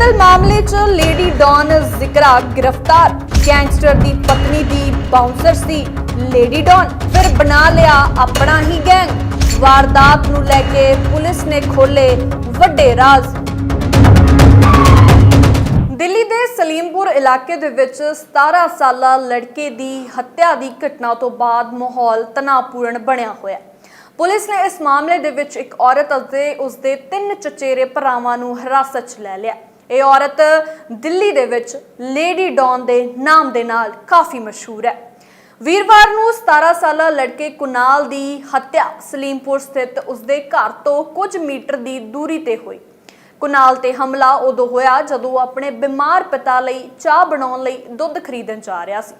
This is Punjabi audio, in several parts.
ਕਤਲ ਮਾਮਲੇ 'ਚ ਲੇਡੀ ਡੌਨ ਜ਼ਿਕਰਾ ਗ੍ਰਿਫਤਾਰ। ਗੈਂਗਸਟਰ ਦੀ ਪਤਨੀ ਦੀ ਬਾਉਂਸਰ ਸੀ ਲੇਡੀ ਡੌਨ। ਫਿਰ ਬਣਾ ਲਿਆ ਆਪਣਾ ਹੀ ਗੈਂਗ। ਵਾਰਦਾਤ ਨੂੰ ਲੈ ਕੇ ਪੁਲਿਸ ਨੇ ਖੋਲੇ ਵੱਡੇ ਰਾਜ਼। ਦਿੱਲੀ ਦੇ ਸਲੀਮਪੁਰ ਇਲਾਕੇ ਦੇ ਵਿੱਚ 17 ਸਾਲਾ ਲੜਕੇ ਦੀ ਹੱਤਿਆ ਦੀ ਘਟਨਾ ਤੋਂ ਬਾਅਦ ਮਾਹੌਲ ਤਣਾਅਪੂਰਨ ਬਣਿਆ ਹੋਇਆ। ਪੁਲਿਸ ਨੇ ਇਸ ਮਾਮਲੇ ਦੇ ਵਿੱਚ ਇੱਕ ਔਰਤ ਅਤੇ ਉਸਦੇ ਤਿੰਨ ਚਚੇਰੇ ਭਰਾਵਾਂ ਨੂੰ ਹਿਰਾਸਤ 'ਚ ਲੈ ਲਿਆ। ਇਹ ਔਰਤ ਦਿੱਲੀ ਦੇ ਵਿੱਚ ਲੇਡੀ ਡੌਨ ਦੇ ਨਾਮ ਦੇ ਨਾਲ ਕਾਫੀ ਮਸ਼ਹੂਰ ਹੈ। ਵੀਰਵਾਰ ਨੂੰ 17 ਸਾਲਾ ਲੜਕੇ ਕੁਨਾਲ ਦੀ ਹੱਤਿਆ ਸਲੀਮਪੁਰ ਸਥਿਤ ਉਸਦੇ ਘਰ ਤੋਂ ਕੁਝ ਮੀਟਰ ਦੀ ਦੂਰੀ ਤੇ ਹੋਈ। ਕੁਨਾਲ ਤੇ ਹਮਲਾ ਉਦੋਂ ਹੋਇਆ ਜਦੋਂ ਆਪਣੇ ਬਿਮਾਰ ਪਿਤਾ ਲਈ ਚਾਹ ਬਣਾਉਣ ਲਈ ਦੁੱਧ ਖਰੀਦਣ ਜਾ ਰਿਹਾ ਸੀ।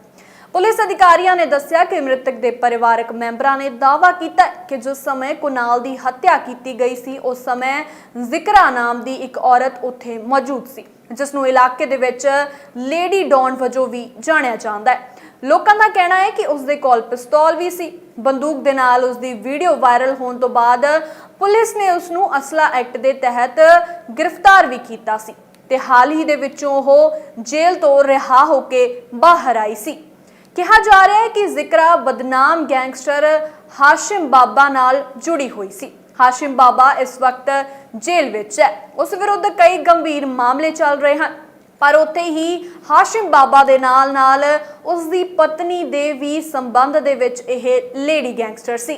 ਪੁਲਿਸ ਅਧਿਕਾਰੀਆਂ ਨੇ ਦੱਸਿਆ ਕਿ ਮ੍ਰਿਤਕ ਦੇ ਪਰਿਵਾਰਕ ਮੈਂਬਰਾਂ ਨੇ ਦਾਅਵਾ ਕੀਤਾ ਕਿ ਜਿਸ ਸਮੇਂ ਕੁਨਾਲ ਦੀ ਹੱਤਿਆ ਕੀਤੀ ਗਈ ਸੀ, ਉਸ ਸਮੇਂ ਜ਼ਿਕਰਾ ਨਾਮ ਦੀ ਇੱਕ ਔਰਤ ਉੱਥੇ ਮੌਜੂਦ ਸੀ, ਜਿਸ ਨੂੰ ਇਲਾਕੇ ਦੇ ਵਿੱਚ ਲੇਡੀ ਡੌਨ ਵਜੋਂ ਵੀ ਜਾਣਿਆ ਜਾਂਦਾ ਹੈ। ਲੋਕਾਂ ਦਾ ਕਹਿਣਾ ਹੈ ਕਿ ਉਸ ਦੇ ਕੋਲ ਪਿਸਤੌਲ ਵੀ ਸੀ। ਬੰਦੂਕ ਦੇ ਨਾਲ ਉਸ ਦੀ ਵੀਡੀਓ ਵਾਇਰਲ ਹੋਣ ਤੋਂ ਬਾਅਦ ਪੁਲਿਸ ਨੇ ਉਸ ਨੂੰ ਅਸਲਾ ਐਕਟ ਦੇ ਤਹਿਤ ਗ੍ਰਿਫਤਾਰ ਵੀ ਕੀਤਾ ਸੀ ਤੇ ਹਾਲ ਹੀ ਦੇ ਵਿੱਚੋਂ ਉਹ ਜੇਲ੍ਹ ਤੋਂ ਰਿਹਾ ਹੋ ਕੇ ਬਾਹਰ ਆਈ ਸੀ। ਕਿਹਾ ਜਾ ਰਿਹਾ ਹੈ ਕਿ ਜ਼ਿਕਰਾ ਬਦਨਾਮ ਗੈਂਗਸਟਰ ਹਾਸ਼ਿਮ ਬਾਬਾ ਨਾਲ ਜੁੜੀ ਹੋਈ ਸੀ। ਹਾਸ਼ਿਮ ਬਾਬਾ ਇਸ ਵਕਤ ਜੇਲ੍ਹ ਵਿੱਚ ਹੈ। ਉਸ ਵਿਰੁੱਧ ਕਈ ਗੰਭੀਰ ਮਾਮਲੇ ਚੱਲ ਰਹੇ ਹਨ। ਪਰ ਉੱਥੇ ਹੀ ਹਾਸ਼ਿਮ ਬਾਬਾ ਦੇ ਨਾਲ-ਨਾਲ ਉਸ ਦੀ ਪਤਨੀ ਦੇ ਵੀ ਸੰਬੰਧ ਦੇ ਵਿੱਚ ਇਹ ਲੇਡੀ ਗੈਂਗਸਟਰ ਸੀ।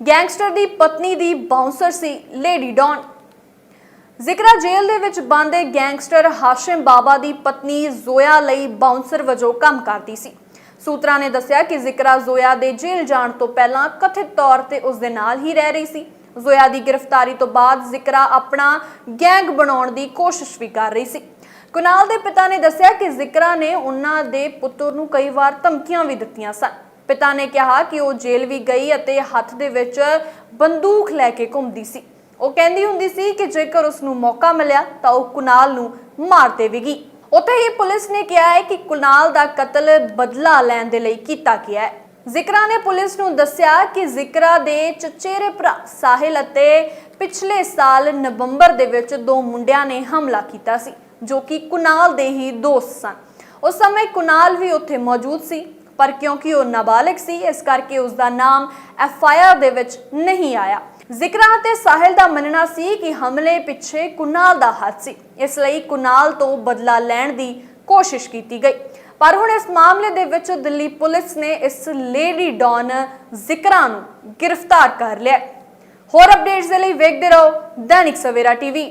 ਗੈਂਗਸਟਰ ਦੀ ਪਤਨੀ ਦੀ ਬਾਉਂਸਰ ਸੀ ਲੇਡੀ ਡੌਨ। ਜ਼ਿਕਰਾ ਜੇਲ੍ਹ ਦੇ ਵਿੱਚ ਬੰਦ ਗੈਂਗਸਟਰ ਹਾਸ਼ਿਮ ਬਾਬਾ ਦੀ ਪਤਨੀ ਜ਼ੋਇਆ ਲਈ ਬਾਉਂਸਰ ਵਜੋਂ ਕੰਮ ਕਰਦੀ ਸੀ। ਸੂਤਰਾਂ ਨੇ ਦੱਸਿਆ ਕਿ ਜ਼ਿਕਰਾ ਜ਼ੋਇਆ ਦੇ ਜੇਲ੍ਹ ਜਾਣ ਤੋਂ ਪਹਿਲਾਂ ਕਥਿਤ ਤੌਰ ਤੇ ਉਸ ਦੇ ਨਾਲ ਹੀ ਰਹਿ ਰਹੀ ਸੀ। ਜ਼ੋਇਆ ਦੀ ਗ੍ਰਿਫਤਾਰੀ ਤੋਂ ਬਾਅਦ ਜ਼ਿਕਰਾ ਆਪਣਾ ਗੈਂਗ ਬਣਾਉਣ ਦੀ ਕੋਸ਼ਿਸ਼ ਵੀ ਕਰ ਰਹੀ ਸੀ। ਕੁਨਾਲ ਦੇ ਪਿਤਾ ਨੇ ਦੱਸਿਆ ਕਿ ਜ਼ਿਕਰਾ ਨੇ ਉਹਨਾਂ ਦੇ ਪੁੱਤਰ ਨੂੰ ਕਈ ਵਾਰ ਧਮਕੀਆਂ ਵੀ ਦਿੱਤੀਆਂ ਸਨ। ਪਿਤਾ ਨੇ ਕਿਹਾ ਕਿ ਉਹ ਜੇਲ੍ਹ ਵੀ ਗਈ ਅਤੇ ਹੱਥ ਦੇ ਵਿੱਚ ਬੰਦੂਕ ਲੈ ਕੇ ਘੁੰਮਦੀ ਸੀ। ਉਹ ਕਹਿੰਦੀ ਹੁੰਦੀ ਸੀ ਕਿ ਜੇਕਰ ਉਸ ਨੂੰ ਮੌਕਾ ਮਿਲਿਆ ਤਾਂ ਉਹ ਕੁਨਾਲ ਨੂੰ ਮਾਰ ਦੇਵੇਗੀ ਉੱਥੇ ਹੀ ਪੁਲਿਸ ਨੇ ਕਿਹਾ ਹੈ ਕਿ ਕੁਨਾਲ ਦਾ ਕਤਲ ਬਦਲਾ ਲੈਣ ਦੇ ਲਈ ਕੀਤਾ ਗਿਆ ਹੈ। ਜ਼ਿਕਰਾ ਨੇ ਪੁਲਿਸ ਨੂੰ ਦੱਸਿਆ ਕਿ ਜ਼ਿਕਰਾ ਦੇ ਚਚੇਰੇ ਭਰਾ ਸਾਹਿਲ ਅਤੇ ਪਿਛਲੇ ਸਾਲ ਨਵੰਬਰ ਦੇ ਵਿੱਚ ਦੋ ਮੁੰਡਿਆਂ ਨੇ ਹਮਲਾ ਕੀਤਾ ਸੀ, ਜੋ ਕਿ ਕੁਨਾਲ ਦੇ ਹੀ ਦੋਸਤ ਸਨ। ਉਸ ਸਮੇਂ ਕੁਨਾਲ ਵੀ ਉੱਥੇ ਮੌਜੂਦ ਸੀ, ਪਰ ਕਿਉਂਕਿ ਉਹ ਨਾਬਾਲਗ ਸੀ, ਇਸ ਕਰਕੇ ਉਸ ਦਾ ਨਾਮ ਐਫ ਆਈ ਆਰ ਦੇ ਵਿੱਚ ਨਹੀਂ ਆਇਆ। ਜ਼ਿਕਰਾਂ ਅਤੇ ਸਾਹਿਲ ਦਾ ਮੰਨਣਾ ਸੀ ਕਿ ਹਮਲੇ ਪਿੱਛੇ ਕੁਨਾਲ ਦਾ ਹੱਥ ਸੀ। ਇਸ ਲਈ ਕੁਨਾਲ ਤੋਂ ਬਦਲਾ ਲੈਣ ਦੀ ਕੋਸ਼ਿਸ਼ ਕੀਤੀ ਗਈ। ਪਰ ਹੁਣ ਇਸ ਮਾਮਲੇ ਦੇ ਵਿੱਚ ਦਿੱਲੀ ਪੁਲਿਸ ਨੇ ਇਸ ਲੇਡੀ ਡੌਨ ਜ਼ਿਕਰਾਂ ਨੂੰ ਗ੍ਰਿਫਤਾਰ ਕਰ ਲਿਆ ਹੋਰ ਅਪਡੇਟਸ ਦੇ ਲਈ ਵੇਖਦੇ ਰਹੋ ਦੈਨਿਕ ਸਵੇਰਾ ਟੀਵੀ।